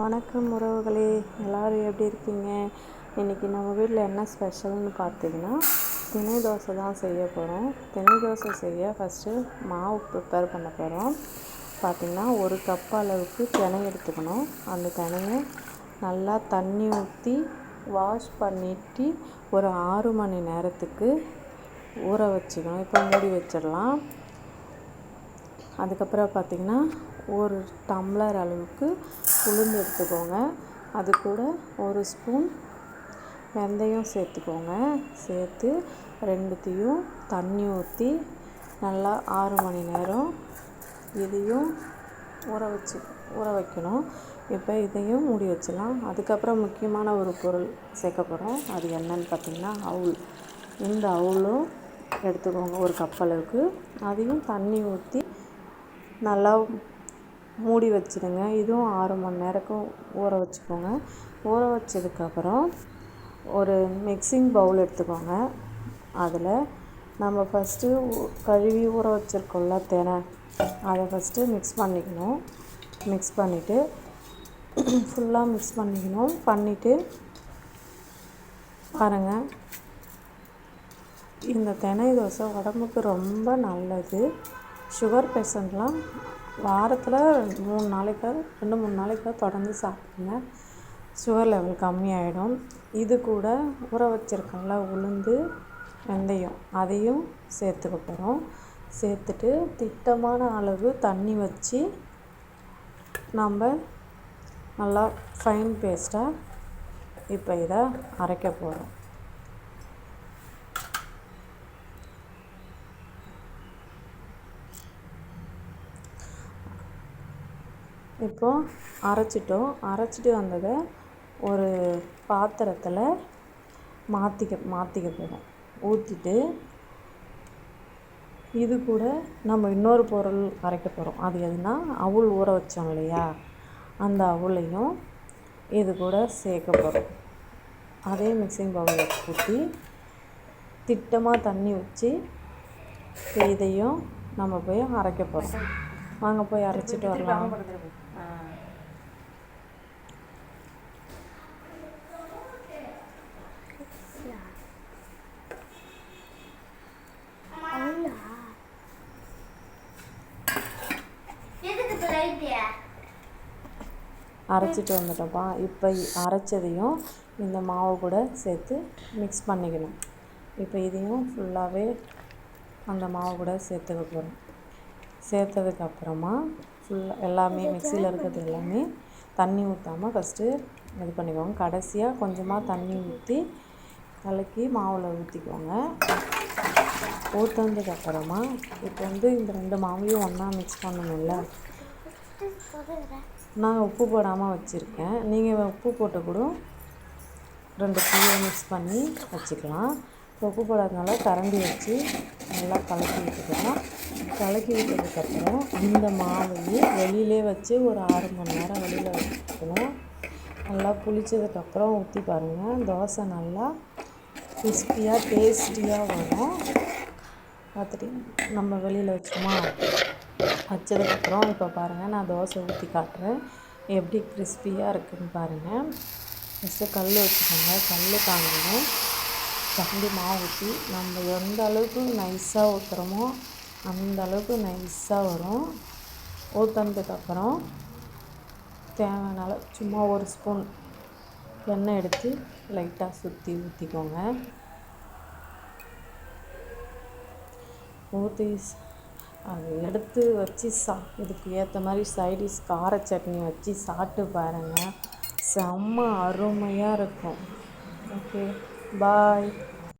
வணக்கம் உறவுகளே எல்லோரும் எப்படி இருக்கீங்க? இன்றைக்கி நம்ம வீட்டில் என்ன ஸ்பெஷல்னு பார்த்தீங்கன்னா தினை தோசை தான் செய்ய போகிறோம் தினை தோசை செய்ய ஃபஸ்ட்டு மாவு ப்ரிப்பேர் பண்ண போகிறோம் பார்த்திங்கன்னா ஒரு கப் அளவுக்கு தினை எடுத்துக்கணும். அந்த தினையை நல்லா தண்ணி ஊற்றி வாஷ் பண்ணிட்டு ஒரு ஆறு மணி நேரத்துக்கு ஊற வச்சுக்கணும். இப்போ மூடி வச்சிடலாம். அதுக்கப்புறம் பார்த்திங்கன்னா ஒரு டம்ளர் அளவுக்கு உளுந்து எடுத்துக்கோங்க. அது கூட ஒரு ஸ்பூன் வெந்தயம் சேர்த்துக்கோங்க. சேர்த்து ரெண்டுத்தையும் தண்ணி ஊற்றி நல்லா ஆறு மணி நேரம் இதையும் ஊற வச்சு ஊற வைக்கணும். இப்போ இதையும் மூடி வச்சிடலாம். அதுக்கப்புறம் முக்கியமான ஒரு பொருள் சேர்க்க போகிறோம் அது என்னன்னு பார்த்திங்கன்னா அவுள். இந்த அவுளும் எடுத்துக்கோங்க ஒரு கப் அளவுக்கு. அதையும் தண்ணி ஊற்றி நல்லா மூடி வச்சுடுங்க. இதுவும் ஆறு மணி நேரக்கும் ஊற வச்சுக்கோங்க. ஊற வச்சதுக்கப்புறம் ஒரு மிக்சிங் பவுல் எடுத்துக்கோங்க. அதில் நம்ம ஃபஸ்ட்டு கழுவி ஊற வச்சுருக்கோம்ல தினை. அதை ஃபஸ்ட்டு மிக்ஸ் பண்ணிக்கணும். மிக்ஸ் பண்ணிவிட்டு ஃபுல்லாக மிக்ஸ் பண்ணிக்கணும். பண்ணிவிட்டு பாருங்கள் இந்த தினை தோசை உடம்புக்கு ரொம்ப நல்லது. சுகர் பேஷண்ட்லாம் வாரத்தில் மூணு நாளைக்காவது ரெண்டு மூணு நாளைக்காவது தொடர்ந்து சாப்பிடுங்க. சுகர் லெவல் கம்மியாயிடும். இது கூட ஊற வச்சுருக்கோம்ல உளுந்து வெந்தயம் அதையும் சேர்த்துக்க போகிறோம் சேர்த்துட்டு திட்டமான அளவு தண்ணி வச்சு நம்ம நல்லா ஃபைன் பேஸ்ட்டாக இப்போ இதை அரைக்க போகிறோம் இப்போது அரைச்சிட்டோம். அரைச்சிட்டு வந்ததை ஒரு பாத்திரத்தில் மாற்றிக்க மாற்றிக்க போகிறோம் ஊற்றிட்டு இது கூட நம்ம இன்னொரு பொருள் அரைக்க போகிறோம் அது எதுனா அவுள் ஊற வச்சோம் இல்லையா? அந்த அவுளையும் இது கூட சேர்க்க போகிறோம் அதே மிக்சிங் பவுலில் ஊற்றி திட்டமாக தண்ணி வச்சு இதையும் நம்ம போய் அரைக்க போகிறோம் வாங்க போய் அரைச்சிட்டு வரலாம். அரைச்சிட்டு வந்துட்டோம்ப்பா. இப்போ அரைச்சதையும் இந்த மாவு கூட சேர்த்து மிக்ஸ் பண்ணிக்கணும். இப்போ இதையும் ஃபுல்லாகவே அந்த மாவு கூட சேர்த்துக்க போகிறோம் சேர்த்ததுக்கப்புறமா ஃபுல்லாக எல்லாமே மிக்சியில் இருக்கிறது எல்லாமே தண்ணி ஊற்றாமல் ஃபஸ்ட்டு இது பண்ணிக்கோங்க. கடைசியாக கொஞ்சமாக தண்ணி ஊற்றி கலக்கி மாவில் ஊற்றிக்கோங்க ஊற்றுனதுக்கப்புறமா இப்போ வந்து இந்த ரெண்டு மாவையும் ஒன்றா மிக்ஸ் பண்ணணும்ல. நான் உப்பு போடாமல் வச்சுருக்கேன். நீங்கள் உப்பு போட்டு கூட ரெண்டு பூவை மிக்ஸ் பண்ணி வச்சுக்கலாம். இப்போ உப்பு போடாதனால கரண்டி வச்சு நல்லா கலக்கி விட்டுக்கலாம். கலக்கி விட்டதுக்கப்புறம் இந்த மாவையே வெளியிலே வச்சு ஒரு ஆறு மணி நேரம் வெளியில் வச்சுக்கணும். நல்லா புளித்ததுக்கப்புறம் ஊற்றி பாருங்கள் தோசை நல்லா கிறிஸ்பியாக டேஸ்டியாக வரும். பார்த்துட்டு நம்ம வெளியில் வச்சோமா வச்சதுக்கப்புறம் இப்போ பாருங்கள் நான் தோசை ஊற்றி காட்டுறேன். எப்படி கிறிஸ்பியாக இருக்குதுன்னு பாருங்கள் ஃபஸ்ட்டு கல் வச்சுக்கோங்க. கல் தாங்கணும். கரண்டி மாவு ஊற்றி நம்ம எந்த அளவுக்கு நைஸாக ஊற்றுறோமோ அந்த அளவுக்கு நைஸாக வரும். ஊற்றுனதுக்கப்புறம் தேவையான அளவு சும்மா ஒரு ஸ்பூன் எண்ணெய் எடுத்து லைட்டாக சுற்றி ஊற்றிக்கோங்க ஊற்றி அதை எடுத்து வச்சு சா இதுக்கு ஏற்ற மாதிரி சைடிஷ் கார சட்னி வச்சு சாப்பிட்டு பாருங்கள் செம்ம அருமையாக இருக்கும். Okay bye